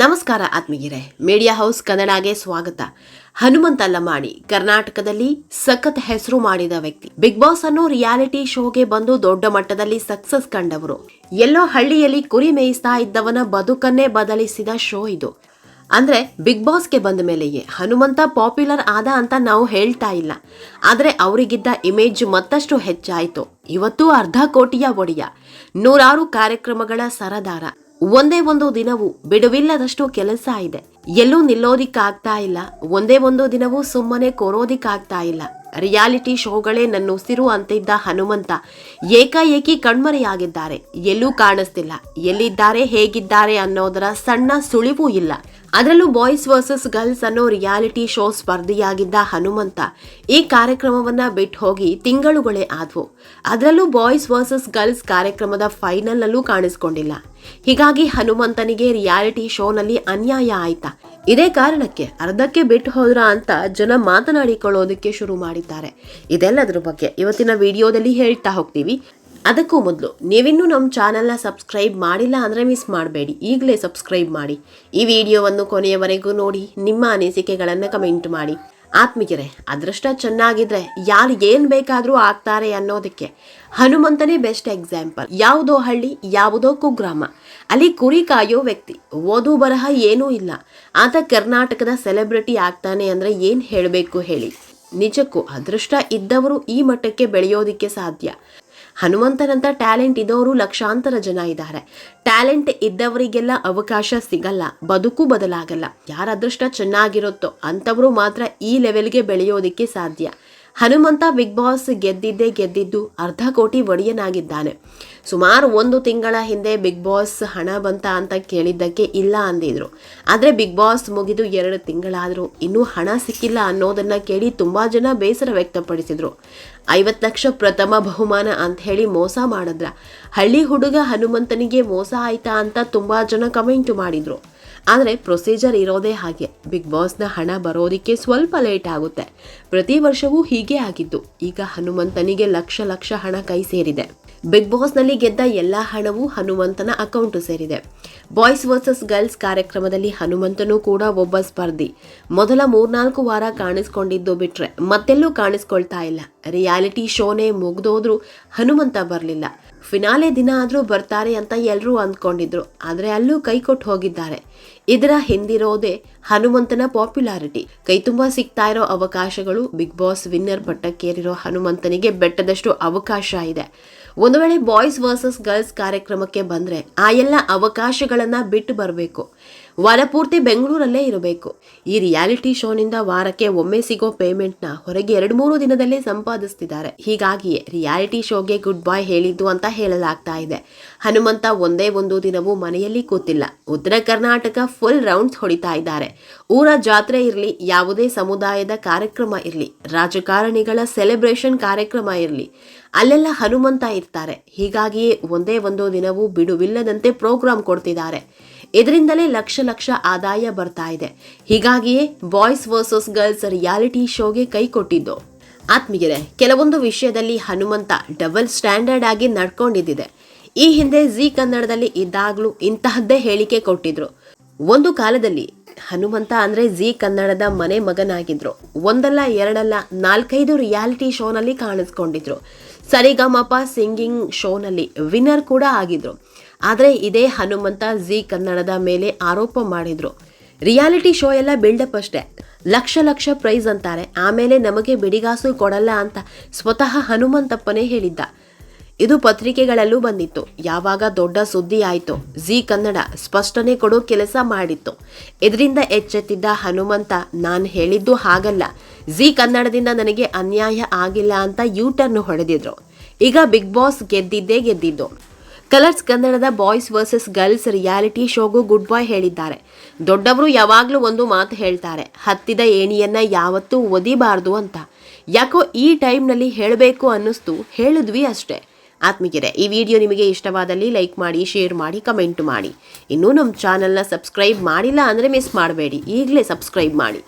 ನಮಸ್ಕಾರ ಆತ್ಮೀಯರೇ media house ಕನ್ನಡಗೆ ಸ್ವಾಗತ. ಹನುಮಂತ ಲಮಾಣಿ ಕರ್ನಾಟಕದಲ್ಲಿ ಸಖತ್ ಹೆಸರು ಮಾಡಿದ ವ್ಯಕ್ತಿ. ಬಿಗ್ ಬಾಸ್ ಅನ್ನು ರಿಯಾಲಿಟಿ ಶೋಗೆ ಬಂದು ದೊಡ್ಡ ಮಟ್ಟದಲ್ಲಿ ಸಕ್ಸಸ್ ಕಂಡವರು. ಎಲ್ಲೋ ಹಳ್ಳಿಯಲ್ಲಿ ಕುರಿ ಮೇಯಿಸ್ತಾ ಇದ್ದವನ ಬದುಕನ್ನೇ ಬದಲಿಸಿದ ಶೋ ಇದು. ಅಂದ್ರೆ ಬಿಗ್ ಬಾಸ್ಗೆ ಬಂದ ಮೇಲೆಯೇ ಹನುಮಂತ ಪಾಪ್ಯುಲರ್ ಆದ ಅಂತ ನಾವು ಹೇಳ್ತಾ ಇಲ್ಲ. ಆದ್ರೆ ಅವರಿಗಿದ್ದ ಇಮೇಜ್ ಮತ್ತಷ್ಟು ಹೆಚ್ಚಾಯಿತು. ಇವತ್ತು ಅರ್ಧ ಕೋಟಿಯ ಒಡೆಯ. ನೂರಾರು ಕಾರ್ಯಕ್ರಮಗಳ ಸರದಾರ. ಒಂದೇ ಒಂದು ದಿನವೂ ಬಿಡುವಿಲ್ಲದಷ್ಟು ಕೆಲಸ ಇದೆ. ಎಲ್ಲೂ ನಿಲ್ಲೋದಿಕ್ಕಾಗ್ತಾ ಇಲ್ಲ. ಒಂದೇ ಒಂದು ದಿನವೂ ಸುಮ್ಮನೆ ಕೋರೋದಿಕ್ಕಾಗ್ತಾ ಇಲ್ಲ. ರಿಯಾಲಿಟಿ ಶೋಗಳೇ ನನ್ನ ಉಸಿರು ಅಂತಿದ್ದ ಹನುಮಂತ ಏಕಾಏಕಿ ಕಣ್ಮರೆಯಾಗಿದ್ದಾರೆ. ಎಲ್ಲೂ ಕಾಣಿಸ್ತಿಲ್ಲ. ಎಲ್ಲಿದ್ದಾರೆ, ಹೇಗಿದ್ದಾರೆ ಅನ್ನೋದರ ಸಣ್ಣ ಸುಳಿವೂ ಇಲ್ಲ. ಅದರಲ್ಲೂ ಬಾಯ್ಸ್ ವರ್ಸಸ್ ಗರ್ಲ್ಸ್ ಅನ್ನೋ ರಿಯಾಲಿಟಿ ಶೋ ಸ್ಪರ್ಧೆಯಾಗಿದ್ದ ಹನುಮಂತ ಈ ಕಾರ್ಯಕ್ರಮವನ್ನ ಬಿಟ್ಟು ಹೋಗಿ ತಿಂಗಳುಗಳೇ ಆದ್ವು. ಅದರಲ್ಲೂ ಬಾಯ್ಸ್ ವರ್ಸಸ್ ಗರ್ಲ್ಸ್ ಕಾರ್ಯಕ್ರಮದ ಫೈನಲ್ನಲ್ಲೂ ಕಾಣಿಸಿಕೊಂಡಿಲ್ಲ. ಹೀಗಾಗಿ ಹನುಮಂತನಿಗೆ ರಿಯಾಲಿಟಿ ಶೋನಲ್ಲಿ ಅನ್ಯಾಯ ಆಯ್ತಾ? ಇದೇ ಕಾರಣಕ್ಕೆ ಅರ್ಧಕ್ಕೆ ಬಿಟ್ಟು ಹೋದ್ರ ಅಂತ ಜನ ಮಾತನಾಡಿಕೊಳ್ಳೋದಕ್ಕೆ ಶುರು ಮಾಡಿದ್ದಾರೆ. ಇದೆಲ್ಲದರ ಬಗ್ಗೆ ಇವತ್ತಿನ ವಿಡಿಯೋದಲ್ಲಿ ಹೇಳ್ತಾ ಹೋಗ್ತೀವಿ. ಅದಕ್ಕೂ ಮೊದಲು, ನೀವಿನ್ನೂ ನಮ್ಮ ಚಾನಲ್ನ ಸಬ್ಸ್ಕ್ರೈಬ್ ಮಾಡಿಲ್ಲ ಅಂದರೆ ಮಿಸ್ ಮಾಡಬೇಡಿ. ಈಗಲೇ ಸಬ್ಸ್ಕ್ರೈಬ್ ಮಾಡಿ. ಈ ವಿಡಿಯೋವನ್ನು ಕೊನೆಯವರೆಗೂ ನೋಡಿ, ನಿಮ್ಮ ಅನಿಸಿಕೆಗಳನ್ನು ಕಮೆಂಟ್ ಮಾಡಿ. ಆತ್ಮಿಕರೆ, ಅದೃಷ್ಟ ಚೆನ್ನಾಗಿದ್ರೆ ಯಾರು ಏನು ಬೇಕಾದರೂ ಆಗ್ತಾರೆ ಅನ್ನೋದಕ್ಕೆ. ಹನುಮಂತನೇ ಬೆಸ್ಟ್ ಎಕ್ಸಾಂಪಲ್ ಯಾವುದೋ ಹಳ್ಳಿ, ಯಾವುದೋ ಕುಗ್ರಾಮ. ಅಲ್ಲಿ ಕುರಿ ಕಾಯೋ ವ್ಯಕ್ತಿ. ಓದು ಬರಹ ಏನೂ ಇಲ್ಲ. ಆತ ಕರ್ನಾಟಕದ ಸೆಲೆಬ್ರಿಟಿ ಆಗ್ತಾನೆ ಅಂದರೆ ಏನು ಹೇಳಬೇಕು ಹೇಳಿ. ನಿಜಕ್ಕೂ, ಅದೃಷ್ಟ ಇದ್ದವರು ಈ ಮಟ್ಟಕ್ಕೆ ಬೆಳೆಯೋದಕ್ಕೆ ಸಾಧ್ಯ. ಹನುಮಂತನಂತ ಟ್ಯಾಲೆಂಟ್ ಇದ್ದವರು ಲಕ್ಷಾಂತರ ಜನ ಇದ್ದಾರೆ. ಟ್ಯಾಲೆಂಟ್ ಇದ್ದವರಿಗೆಲ್ಲ ಅವಕಾಶ ಸಿಗಲ್ಲ, ಬದುಕು ಬದಲಾಗಲ್ಲ. ಯಾರ ಅದೃಷ್ಟ ಚೆನ್ನಾಗಿರುತ್ತೋ ಅಂಥವರು ಮಾತ್ರ ಈ ಲೆವೆಲ್ಗೆ ಬೆಳೆಯೋದಕ್ಕೆ ಸಾಧ್ಯ. ಹನುಮಂತ ಬಿಗ್ ಬಾಸ್ ಗೆದ್ದಿದ್ದೇ ಗೆದ್ದಿದ್ದು ಅರ್ಧ ಕೋಟಿ ಒಡೆಯನಾಗಿದ್ದಾನೆ. ಸುಮಾರು ಒಂದು ತಿಂಗಳ ಹಿಂದೆ ಬಿಗ್ ಬಾಸ್ ಹಣ ಬಂತ ಅಂತ ಕೇಳಿದ್ದಕ್ಕೆ ಇಲ್ಲ ಅಂದಿದ್ರು. ಆದರೆ ಬಿಗ್ ಬಾಸ್ ಮುಗಿದು ಎರಡು ತಿಂಗಳಾದರೂ ಇನ್ನೂ ಹಣ ಸಿಕ್ಕಿಲ್ಲ ಅನ್ನೋದನ್ನು ಕೇಳಿ ತುಂಬ ಜನ ಬೇಸರ ವ್ಯಕ್ತಪಡಿಸಿದ್ರು. ಐವತ್ತು ಲಕ್ಷ ಪ್ರಥಮ ಬಹುಮಾನ ಅಂತ ಹೇಳಿ ಮೋಸ ಮಾಡಿದ್ರ. ಹಳ್ಳಿ ಹುಡುಗ ಹನುಮಂತನಿಗೆ ಮೋಸ ಆಯ್ತಾ ಅಂತ ತುಂಬ ಜನ ಕಮೆಂಟ್ ಮಾಡಿದ್ರು. ಆದರೆ ಪ್ರೊಸೀಜರ್ ಇರೋದೇ ಹಾಗೆ. ಬಿಗ್ ಬಾಸ್ನ ಹಣ ಬರೋದಕ್ಕೆ ಸ್ವಲ್ಪ ಲೇಟ್ ಆಗುತ್ತೆ. ಪ್ರತಿ ವರ್ಷವೂ ಹೀಗೆ ಆಗಿದ್ದು, ಈಗ ಹನುಮಂತನಿಗೆ ಲಕ್ಷ ಲಕ್ಷ ಹಣ ಕೈ ಸೇರಿದೆ. ಬಿಗ್ ಬಾಸ್ನಲ್ಲಿ ಗೆದ್ದ ಎಲ್ಲ ಹಣವೂ ಹನುಮಂತನ ಅಕೌಂಟು ಸೇರಿದೆ. ಬಾಯ್ಸ್ ವರ್ಸಸ್ ಗರ್ಲ್ಸ್ ಕಾರ್ಯಕ್ರಮದಲ್ಲಿ ಹನುಮಂತನೂ ಕೂಡ ಒಬ್ಬ ಸ್ಪರ್ಧಿ. ಮೊದಲ ಮೂರ್ನಾಲ್ಕು ವಾರ ಕಾಣಿಸ್ಕೊಂಡಿದ್ದು ಬಿಟ್ರೆ ಮತ್ತೆಲ್ಲೂ ಕಾಣಿಸ್ಕೊಳ್ತಾ ಇಲ್ಲ. ರಿಯಾಲಿಟಿ ಶೋನೇ ಮುಗ್ದೋದ್ರೂ ಹನುಮಂತ ಬರಲಿಲ್ಲ. ಫಿನಾಲೆ ದಿನ ಆದರೂ ಬರ್ತಾರೆ ಅಂತ ಎಲ್ಲರೂ ಅಂದ್ಕೊಂಡಿದ್ರು. ಆದರೆ ಅಲ್ಲೂ ಕೈ ಕೊಟ್ಟು ಹೋಗಿದ್ದಾರೆ. ಇದರ ಹಿಂದಿರೋದೇ ಹನುಮಂತನ ಪಾಪ್ಯುಲಾರಿಟಿ. ಕೈ ತುಂಬ ಸಿಗ್ತಾ ಇರೋ ಅವಕಾಶಗಳು ಬಿಗ್ ಬಾಸ್ ವಿನ್ನರ್ ಪಟ್ಟಕ್ಕೇರಿರೋ ಹನುಮಂತನಿಗೆ ಬೆಟ್ಟದಷ್ಟು ಅವಕಾಶ ಇದೆ. ಒಂದು ವೇಳೆ ಬಾಯ್ಸ್ ವರ್ಸಸ್ ಗರ್ಲ್ಸ್ ಕಾರ್ಯಕ್ರಮಕ್ಕೆ ಬಂದರೆ ಆ ಎಲ್ಲ ಅವಕಾಶಗಳನ್ನು ಬಿಟ್ಟು ಬರಬೇಕು. ವಾರ ಪೂರ್ತಿ ಬೆಂಗಳೂರಲ್ಲೇ ಇರಬೇಕು. ಈ ರಿಯಾಲಿಟಿ ಶೋನಿಂದ ವಾರಕ್ಕೆ ಒಮ್ಮೆ ಸಿಗೋ ಪೇಮೆಂಟ್ನ ಹೊರಗೆ ಎರಡು ಮೂರು ದಿನದಲ್ಲೇ ಸಂಪಾದಿಸ್ತಿದ್ದಾರೆ. ಹೀಗಾಗಿಯೇ ರಿಯಾಲಿಟಿ ಶೋಗೆ ಗುಡ್ ಬಾಯ್ ಹೇಳಿದ್ದು ಅಂತ ಹೇಳಲಾಗ್ತಾ ಇದೆ. ಹನುಮಂತ ಒಂದೇ ಒಂದು ದಿನವೂ ಮನೆಯಲ್ಲಿ ಕೂತಿಲ್ಲ. ಉತ್ತರ ಕರ್ನಾಟಕ ಫುಲ್ ರೌಂಡ್ಸ್ ಹೊಡಿತಾ ಇದ್ದಾರೆ. ಊರ ಜಾತ್ರೆ ಇರಲಿ, ಯಾವುದೇ ಸಮುದಾಯದ ಕಾರ್ಯಕ್ರಮ ಇರಲಿ, ರಾಜಕಾರಣಿಗಳ ಸೆಲೆಬ್ರೇಷನ್ ಕಾರ್ಯಕ್ರಮ ಇರಲಿ, ಅಲ್ಲೆಲ್ಲ ಹನುಮಂತ ಇರ್ತಾರೆ. ಹೀಗಾಗಿಯೇ ಒಂದೇ ಒಂದು ದಿನವೂ ಬಿಡುವಿಲ್ಲದಂತೆ ಪ್ರೋಗ್ರಾಂ ಕೊಡ್ತಿದ್ದಾರೆ. ಇದರಿಂದಲೇ ಲಕ್ಷ ಲಕ್ಷ ಆದಾಯ ಬರ್ತಾ ಇದೆ. ಹೀಗಾಗಿಯೇ ಬಾಯ್ಸ್ ವರ್ಸಸ್ ಗರ್ಲ್ಸ್ ರಿಯಾಲಿಟಿ ಶೋಗೆ ಕೈ ಕೊಟ್ಟಿದ್ದು. ಆತ್ಮೀಯರೇ, ಕೆಲವೊಂದು ವಿಷಯದಲ್ಲಿ ಹನುಮಂತ ಡಬಲ್ ಸ್ಟ್ಯಾಂಡರ್ಡ್ ಆಗಿ ನಡ್ಕೊಂಡಿದ್ದಿದೆ. ಈ ಹಿಂದೆ ಜಿ ಕನ್ನಡದಲ್ಲಿ ಇದ್ದಾಗಲೂ ಇಂತಹದ್ದೇ ಹೇಳಿಕೆ ಕೊಟ್ಟಿದ್ರು. ಒಂದು ಕಾಲದಲ್ಲಿ ಹನುಮಂತ ಅಂದ್ರೆ ಜಿ ಕನ್ನಡದ ಮನೆ ಮಗನಾಗಿದ್ರು. ಒಂದಲ್ಲ, ಎರಡಲ್ಲ, ನಾಲ್ಕೈದು ರಿಯಾಲಿಟಿ ಶೋನಲ್ಲಿ ಕಾಣಿಸ್ಕೊಂಡಿದ್ರು. ಸರಿಗಮಪ ಸಿಂಗಿಂಗ್ ಶೋನಲ್ಲಿ ವಿನ್ನರ್ ಕೂಡ ಆಗಿದ್ರು. ಆದರೆ ಇದೇ ಹನುಮಂತ ಜಿ ಕನ್ನಡದ ಮೇಲೆ ಆರೋಪ ಮಾಡಿದ್ರು. ರಿಯಾಲಿಟಿ ಶೋ ಎಲ್ಲ ಬಿಲ್ಡಪ್ ಅಷ್ಟೇ. ಲಕ್ಷ ಲಕ್ಷ ಪ್ರೈಸ್ ಅಂತಾರೆ. ಆಮೇಲೆ ನಮಗೆ ಬಿಡಿಗಾಸು ಕೊಡಲ್ಲ ಅಂತ ಸ್ವತಃ ಹನುಮಂತಪ್ಪನೇ ಹೇಳಿದ್ದ. ಇದು ಪತ್ರಿಕೆಗಳಲ್ಲೂ ಬಂದಿತ್ತು. ಯಾವಾಗ ದೊಡ್ಡ ಸುದ್ದಿ ಆಯಿತು, ಜಿ ಕನ್ನಡ ಸ್ಪಷ್ಟನೆ ಕೊಡೋ ಕೆಲಸ ಮಾಡಿತ್ತು. ಇದರಿಂದ ಎಚ್ಚೆತ್ತಿದ್ದ ಹನುಮಂತ, ನಾನು ಹೇಳಿದ್ದು ಹಾಗಲ್ಲ. ಜಿ ಕನ್ನಡದಿಂದ ನನಗೆ ಅನ್ಯಾಯ ಆಗಿಲ್ಲ ಅಂತ ಯೂ ಟರ್ನ್ ಹೊಡೆದಿದ್ರು. ಈಗ ಬಿಗ್ ಬಾಸ್ ಗೆದ್ದಿದ್ದೇ ಗೆದ್ದಿದ್ದು. ಕಲರ್ಸ್ ಕನ್ನಡದ ಬಾಯ್ಸ್ ವರ್ಸಸ್ ಗರ್ಲ್ಸ್ ರಿಯಾಲಿಟಿ ಶೋಗೂ ಗುಡ್ ಬಾಯ್ ಹೇಳಿದ್ದಾರೆ. ದೊಡ್ಡವರು ಯಾವಾಗಲೂ ಒಂದು ಮಾತು ಹೇಳ್ತಾರೆ, ಹತ್ತಿದ ಏಣಿಯನ್ನ ಯಾವತ್ತೂ ಒದಿಬಾರ್ದು ಅಂತ. ಯಾಕೋ ಈ ಟೈಮ್ನಲ್ಲಿ ಹೇಳಬೇಕು ಅನ್ನಿಸ್ತು, ಹೇಳಿದ್ವಿ ಅಷ್ಟೇ. ಆತ್ಮೀಯರೇ, ಈ ವಿಡಿಯೋ ನಿಮಗೆ ಇಷ್ಟವಾದಲ್ಲಿ ಲೈಕ್ ಮಾಡಿ, ಶೇರ್ ಮಾಡಿ, ಕಮೆಂಟ್ ಮಾಡಿ. ಇನ್ನೂ ನಮ್ಮ ಚಾನಲ್ನ ಸಬ್ಸ್ಕ್ರೈಬ್ ಮಾಡಿಲ್ಲ ಅಂದರೆ ಮಿಸ್ ಮಾಡಬೇಡಿ. ಈಗಲೇ ಸಬ್ಸ್ಕ್ರೈಬ್ ಮಾಡಿ.